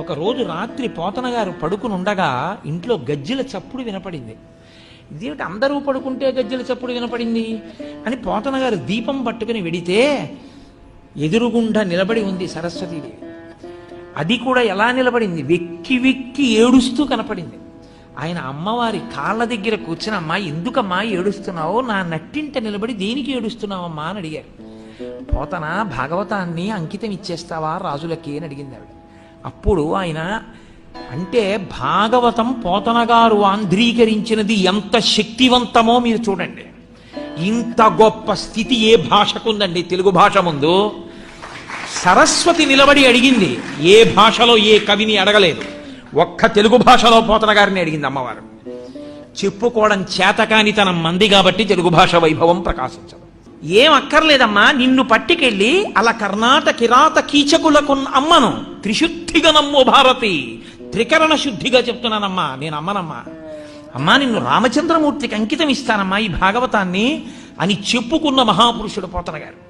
ఒకరోజు రాత్రి పోతన గారు పడుకుని ఉండగా ఇంట్లో గజ్జెల చప్పుడు వినపడింది. ఇదేమిటి అందరూ పడుకుంటే గజ్జెల చప్పుడు వినపడింది? అని పోతన గారు దీపం పట్టుకుని వెడితే ఎదురుగుండా నిలబడి ఉంది సరస్వతీదేవి. అది కూడా ఎలా నిలబడింది? వెక్కి వెక్కి ఏడుస్తూ కనపడింది. ఆయన అమ్మవారి కాళ్ళ దగ్గర కూర్చుని అమ్మా ఎందుకమ్మా ఏడుస్తున్నావు? నా నట్టింట నిలబడి దేనికి ఏడుస్తున్నావమ్మా? అని అడిగారు. పోతన భాగవతాన్ని అంకితం ఇచ్చేస్తావా? రాజులకి అని అడిగింది ఆవిడ. అప్పుడు ఆయన అంటే భాగవతం పోతనగారు ఆంధ్రీకరించినది ఎంత శక్తివంతమో మీరు చూడండి. ఇంత గొప్ప స్థితి ఏ భాషకుందండి? తెలుగు భాష ముందు సరస్వతి నిలబడి అడిగింది ఏ భాషలో ఏ కవిని అడగలేదు. ఒక్క తెలుగు భాషలో పోతన గారిని అడిగింది అమ్మవారు. చెప్పుకోవడం చేతకాని తనం మంది కాబట్టి తెలుగు భాష వైభవం ప్రకాశించదు. ఏం అక్కర్లేదమ్మా నిన్ను పట్టుకెళ్ళి అలా కర్ణాట కిరాత కీచకులకు అమ్మను. త్రిశుద్ధిగా నమ్ము భారతి. త్రికరణ శుద్ధిగా చెప్తున్నానమ్మా నేను అమ్మనమ్మా. అమ్మా నిన్ను రామచంద్రమూర్తికి అంకితం ఇస్తానమ్మా ఈ భాగవతాన్ని అని చెప్పుకున్న మహాపురుషుడు పోతన గారు.